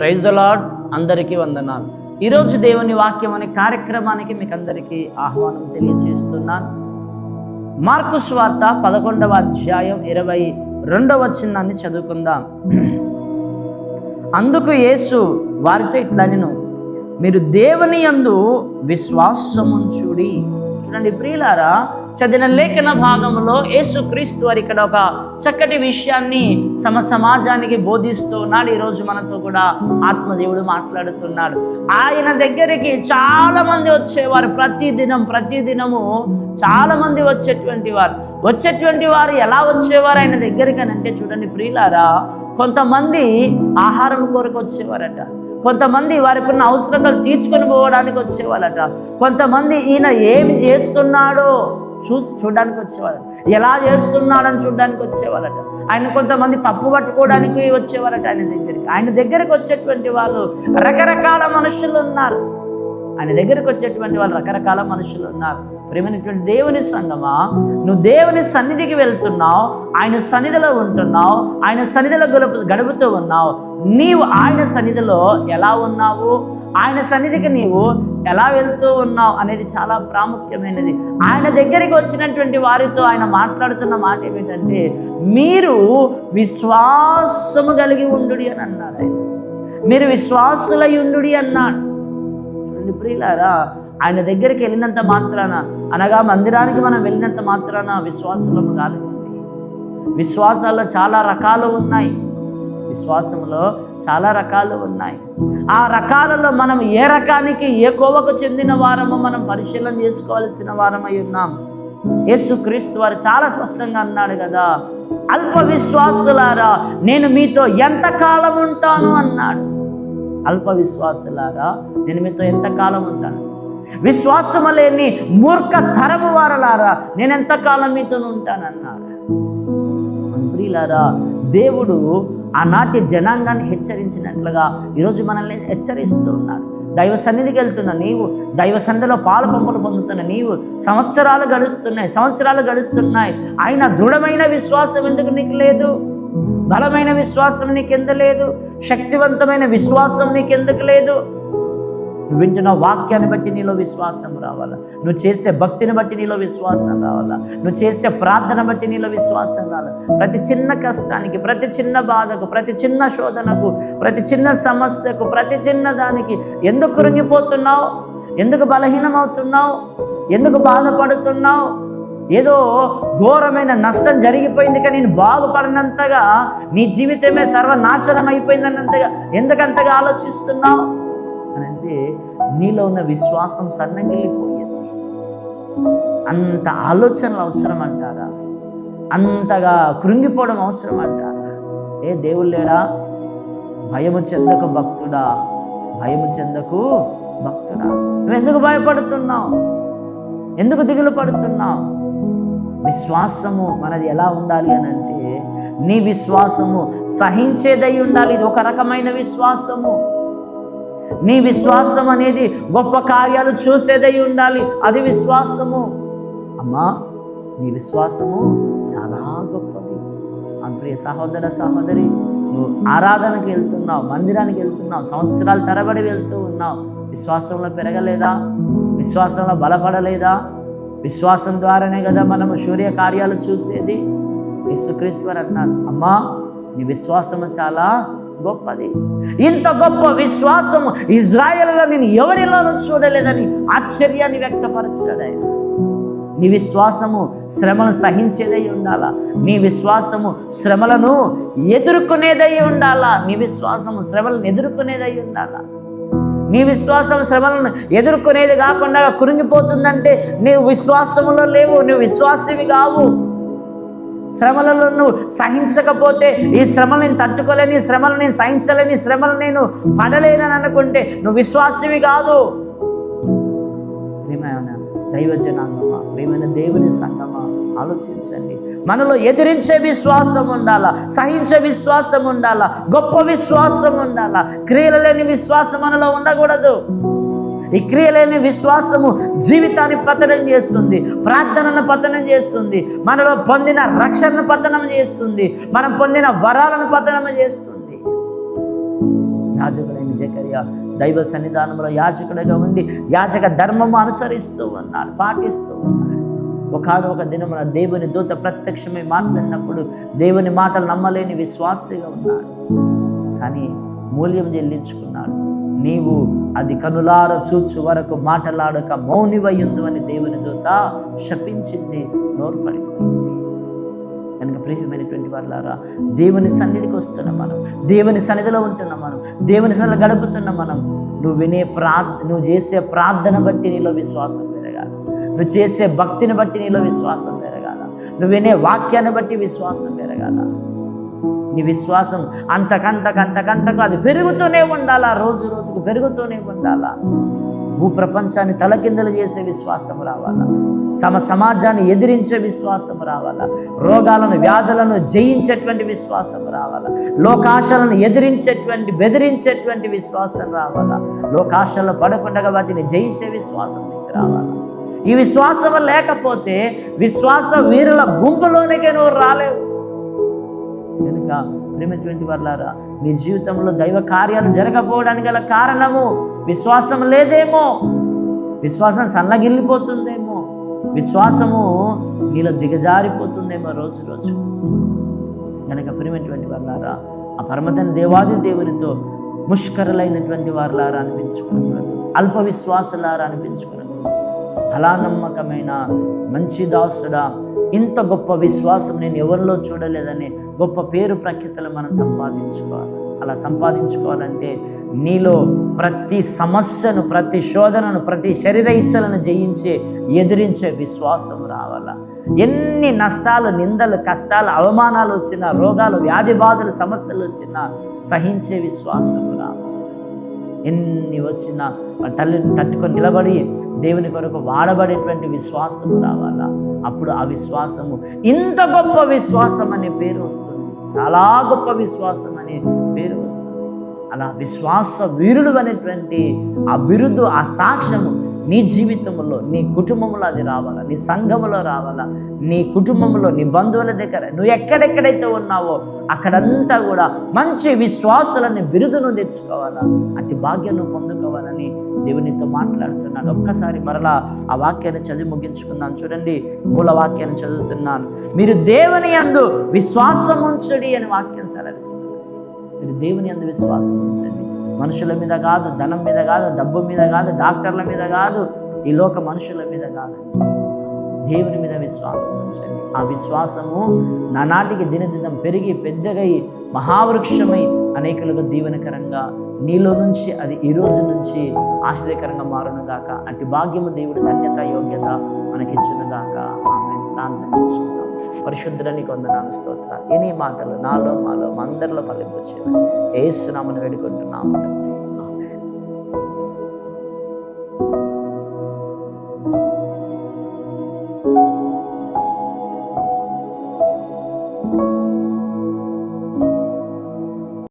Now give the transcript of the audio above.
Praise the lord అందరికీ వందనాలు. ఈరోజు దేవుని వాక్యం అనే కార్యక్రమానికి మీకు అందరికీ ఆహ్వానం తెలియజేస్తున్నాను మార్కు స్వార్త పదకొండవ అధ్యాయం ఇరవై రెండవ చిన్నాన్ని చదువుకుందాం. అందుకు యేసు వారితో ఇట్లా నేను మీరు దేవుని యందు విశ్వాసముంచుడి. చూడండి ప్రియులారా చదివిన లేఖన భాగంలో యేసుక్రీస్తు వారు ఇక్కడ ఒక చక్కటి విషయాన్ని సమ సమాజానికి బోధిస్తూ ఉన్నాడు. ఈరోజు మనతో కూడా ఆత్మదేవుడు మాట్లాడుతున్నాడు. ఆయన దగ్గరికి చాలా మంది వచ్చేవారు. ప్రతి దినం ప్రతి దినము చాలా మంది వచ్చేటువంటి వారు. వచ్చేటువంటి వారు ఎలా వచ్చేవారు ఆయన దగ్గరికి అని అంటే చూడండి ప్రియులారా కొంతమంది ఆహారం కొరకు వచ్చేవారట. కొంతమంది వారికి ఉన్న అవసరాలు తీర్చుకొని పోవడానికి వచ్చేవాళ్ళట. కొంతమంది ఈయన ఏం చేస్తున్నాడో చూసి చూడడానికి వచ్చేవాళ్ళ ఎలా చేస్తున్నాడని చూడడానికి వచ్చేవాళ్ళట. ఆయన కొంతమంది తప్పు పట్టుకోవడానికి వచ్చేవారట ఆయన దగ్గరికి. ఆయన దగ్గరికి వచ్చేటువంటి వాళ్ళు రకరకాల మనుషులు ఉన్నారు. ఆయన దగ్గరికి వచ్చేటువంటి వాళ్ళు రకరకాల మనుషులు ఉన్నారు. ప్రేమైనటువంటి దేవుని సంగమా? నువ్వు దేవుని సన్నిధికి వెళ్తున్నావు ఆయన సన్నిధిలో ఉంటున్నావు ఆయన సన్నిధిలో గడుపు గడుపుతూ ఉన్నావు. నీవు ఆయన సన్నిధిలో ఎలా ఉన్నావు? ఆయన సన్నిధికి నీవు ఎలా వెళ్తూ ఉన్నావు అనేది చాలా ప్రాముఖ్యమైనది. ఆయన దగ్గరికి వచ్చినటువంటి వారితో ఆయన మాట్లాడుతున్న మాట ఏమిటంటే మీరు విశ్వాసము కలిగి ఉండు అని అన్నాడు ఆయన. మీరు విశ్వాసులై ఉండుడి అన్నాడు. చూడండి ప్రియులారా ఆయన దగ్గరికి వెళ్ళినంత మాత్రాన అనగా మందిరానికి మనం వెళ్ళినంత మాత్రాన విశ్వాసము కాదండి విశ్వాసాల్లో చాలా రకాలు ఉన్నాయి. విశ్వాసంలో చాలా రకాలు ఉన్నాయి. ఆ రకాలలో మనం ఏ రకానికి ఏ కోవకు చెందిన వారమో మనం పరిశీలన చేసుకోవాల్సిన వారమై ఉన్నాం. యేసుక్రీస్తు వారు చాలా స్పష్టంగా అన్నాడు కదా అల్ప విశ్వాసులారా నేను మీతో ఎంతకాలం ఉంటాను? అన్నాడు. అల్ప విశ్వాసులారా నేను మీతో ఎంతకాలం ఉంటాను? విశ్వాసము లేని మూర్ఖ తరము వారలారా నేనెంతకాలం మీతో ఉంటానన్నాడు ప్రియులారా దేవుడు ఆనాటి జనాంగాన్ని హెచ్చరించినట్లుగా ఈరోజు మనల్ని హెచ్చరిస్తూ ఉన్నాడు దైవ సన్నిధికి వెళ్తున్న నీవు దైవ సన్నిధిలో పాలు పంపులు పొందుతున్న నీవు సంవత్సరాలు గడుస్తున్నాయి సంవత్సరాలు గడుస్తున్నాయి. అయినా దృఢమైన విశ్వాసం ఎందుకు నీకు లేదు? బలమైన విశ్వాసం నీకెందుకు లేదు? శక్తివంతమైన విశ్వాసం నీకెందుకు లేదు? నువ్వు వింటున్న వాక్యాన్ని బట్టి నీలో విశ్వాసం రావాలా? నువ్వు చేసే భక్తిని బట్టి నీలో విశ్వాసం రావాలా? నువ్వు చేసే ప్రార్థన బట్టి నీలో విశ్వాసం రావాలి? ప్రతి చిన్న కష్టానికి ప్రతి చిన్న బాధకు ప్రతి చిన్న శోధనకు ప్రతి చిన్న సమస్యకు ప్రతి చిన్న దానికి ఎందుకు కృంగిపోతున్నావు? ఎందుకు బలహీనమవుతున్నావు? ఎందుకు బాధపడుతున్నావు? ఏదో ఘోరమైన నష్టం జరిగిపోయింది కానీ నేను బాగుపడినంతగా నీ జీవితమే సర్వనాశనం అయిపోయిందన్నంతగా ఎందుకంతగా ఆలోచిస్తున్నావు? అయితే నీలో ఉన్న విశ్వాసం సన్నగిల్లిపోయింది. అంత ఆలోచనలు అవసరం అంటారా? అంతగా కృంగిపోవడం అవసరం అంటారా? ఏ దేవుడు లేడా? భయము చెందకు భక్తుడా? భయము చెందకు భక్తుడా? నువ్వు ఎందుకు భయపడుతున్నావు? ఎందుకు దిగులు పడుతున్నావు? విశ్వాసము మనది ఎలా ఉండాలి అని అంటే నీ విశ్వాసము సహించేదై ఉండాలి. ఇది ఒక రకమైన విశ్వాసము. నీ విశ్వాసం అనేది గొప్ప కార్యాలు చూసేదై ఉండాలి. అది విశ్వాసము. అమ్మా నీ విశ్వాసము చాలా గొప్పది. ఆ ప్రియ సహోదర సహోదరి నువ్వు ఆరాధనకు వెళ్తున్నావు మందిరానికి వెళ్తున్నావు సంవత్సరాలు తరబడి వెళ్తూ ఉన్నావు. విశ్వాసంలో పెరగలేదా? విశ్వాసంలో బలపడలేదా? విశ్వాసం ద్వారానే కదా మనము సూర్య కార్యాలు చూసేది? యేసుక్రీశ్వర్ అన్నారు అమ్మా నీ విశ్వాసము చాలా గొప్పది. ఇంత గొప్ప విశ్వాసము ఇజ్రాయెల్లో నేను ఎవరిలోనూ చూడలేదని ఆశ్చర్యాన్ని వ్యక్తపరచాడు. ఆయన నీ విశ్వాసము శ్రమను సహించేదై ఉండాలా? నీ విశ్వాసము శ్రమలను ఎదుర్కొనేదై ఉండాలా? నీ విశ్వాసము శ్రమలను ఎదుర్కొనేదై ఉండాలా? నీ విశ్వాసం శ్రమలను ఎదుర్కొనేది కాకుండా కురింగిపోతుందంటే నీవు విశ్వాసములో లేవు నువ్వు విశ్వాసవి కావు. శ్రమలలో నువ్వు సహించకపోతే ఈ శ్రమలు నేను తట్టుకోలేని శ్రమలు నేను సహించలేని శ్రమలు నేను పడలేనని అనుకుంటే నువ్వు విశ్వాసవి కాదు. దైవ జనాంగమా ప్రియమైన దేవుని సంగమా ఆలోచించండి. మనలో ఎదిరించే విశ్వాసం ఉండాలా సహించే విశ్వాసం ఉండాలా గొప్ప విశ్వాసం ఉండాలా క్రియలు లేని విశ్వాసం మనలో ఉండకూడదు. ఈ క్రియలేని విశ్వాసము జీవితాన్ని పతనం చేస్తుంది ప్రార్థనను పతనం చేస్తుంది మనలో పొందిన రక్షణను పతనం చేస్తుంది మనం పొందిన వరాలను పతనం చేస్తుంది. యాజకుడైన జకర్య దైవ సన్నిధానంలో యాజకుడిగా ఉంది యాజక ధర్మము అనుసరిస్తూ ఉన్నాడు పాటిస్తూ ఉన్నాడు. ఒకనొక దినమున దేవుని దూత ప్రత్యక్షమై మాట్లాడినప్పుడు దేవుని మాటలు నమ్మలేని విశ్వాసిగా ఉన్నాడు. కానీ మూల్యం చెల్లించుకున్నాడు. నీవు అది కనులార చూచు వరకు మాటలాడక మౌనివయ్యుందు అని దేవుని దూత శపించింది నోరు పడిపోయింది కనుక ప్రియమైనటువంటి వాళ్ళారా దేవుని సన్నిధికి వస్తున్న మనం దేవుని సన్నిధిలో ఉంటున్న మనం దేవుని సన్నిధిలో గడుపుతున్న మనం నువ్వు వినే ప్రార్థ నువ్వు చేసే ప్రార్థన బట్టి నీలో విశ్వాసం పెరగాలి. నువ్వు చేసే భక్తిని బట్టి నీలో విశ్వాసం పెరగాల. నువ్వు వినే వాక్యాన్ని బట్టి విశ్వాసం పెరగాల. నీ విశ్వాసం అంతకంతకంతకంతకు అది పెరుగుతూనే ఉండాలా? రోజు రోజుకు పెరుగుతూనే ఉండాలా? భూప్రపంచాన్ని తలకిందలు చేసే విశ్వాసం రావాలా? సమ సమాజాన్ని ఎదిరించే విశ్వాసం రావాలా? రోగాలను వ్యాధులను జయించేటువంటి విశ్వాసం రావాలా? లోకాశలను ఎదిరించేటువంటి బెదిరించేటువంటి విశ్వాసం రావాలా? లోకాశల్లో పడకుండా వాటిని జయించే విశ్వాసం నీకు రావాలా? ఈ విశ్వాసం లేకపోతే విశ్వాస వీరుల గుంపులోనికే నువ్వు రాలేవు. కనుక ప్రేమటువంటి వర్లారా నీ జీవితంలో దైవ కార్యాలు జరగకపోవడానికి గల కారణము విశ్వాసం లేదేమో. విశ్వాసం సన్నగిల్లిపోతుందేమో. విశ్వాసము నీలో దిగజారిపోతుందేమో రోజు రోజు. కనుక ప్రేమటువంటి వర్లారా ఆ పరమతని దేవాది దేవునితో ముష్కరులైనటువంటి వారులారా అనిపించుకోకూడదు. అల్ప విశ్వాసులారా ఫలానమ్మకమైన మంచి దాసుడా. ఇంత గొప్ప విశ్వాసం నేను ఎవరిలో చూడలేదని గొప్ప పేరు ప్రఖ్యతలు మనం సంపాదించుకోవాలి. అలా సంపాదించుకోవాలంటే నీలో ప్రతి సమస్యను ప్రతి శోధనను ప్రతి శరీర ఇచ్చలను జయించే ఎదిరించే విశ్వాసం రావాలా. ఎన్ని నష్టాలు నిందలు కష్టాలు అవమానాలు వచ్చినా రోగాలు వ్యాధి బాధలు సమస్యలు వచ్చినా సహించే విశ్వాసం రావాలి. ఎన్ని వచ్చినా తల్లిని తట్టుకొని నిలబడి దేవుని కొరకు వాడబడేటువంటి విశ్వాసం రావాలా? అప్పుడు ఆ విశ్వాసము ఇంత గొప్ప విశ్వాసం అనే పేరు వస్తుంది. చాలా గొప్ప విశ్వాసం అనే పేరు వస్తుంది. అలా విశ్వాస వీరుడు అనేటువంటి ఆ బిరుదు ఆ సాక్ష్యము నీ జీవితంలో నీ కుటుంబంలో అది రావాలా? నీ సంఘములో రావాలా? నీ కుటుంబంలో నీ బంధువుల దగ్గర నువ్వు ఎక్కడెక్కడైతే ఉన్నావో అక్కడంతా కూడా మంచి విశ్వాసాలని బిరుదును తెచ్చుకోవాలా? అతి భాగ్యం పొందుకోవాలని దేవునితో మాట్లాడుతున్నాడు ఒక్కసారి మరలా ఆ వాక్యాన్ని చదివి ముగించుకుందాం. చూడండి మూల వాక్యాన్ని చదువుతున్నాను. మీరు దేవుని యందు విశ్వాసం ఉంచడి అని వాక్యం సెలవిస్తుంది. మీరు దేవుని అందు విశ్వాసం ఉంచండి మనుషుల మీద కాదు ధనం మీద కాదు డబ్బు మీద కాదు డాక్టర్ల మీద కాదు ఈ లోక మనుషుల మీద కాదు. దేవుని మీద విశ్వాసం ఉంచండి. ఆ విశ్వాసము నానాటికి దినదినం పెరిగి పెద్దగై మహావృక్షమై అనేకులకు దీవెనకరంగా నీలో నుంచి అది ఈ రోజు నుంచి ఆశ్చర్యకరంగా మారును గాక. అటు భాగ్యము దేవుడి ధన్యత యోగ్యత మనకిచ్చును గాక. ఆమె ప్రాంతం పరిశుద్ధులని కొందనాలు స్తోత్రాలు. ఎనీ మాటలు నాలో మాలో మా అందరిలో ఫలింపచ్చేవి ఏసునామని వేడుకుంటున్నాము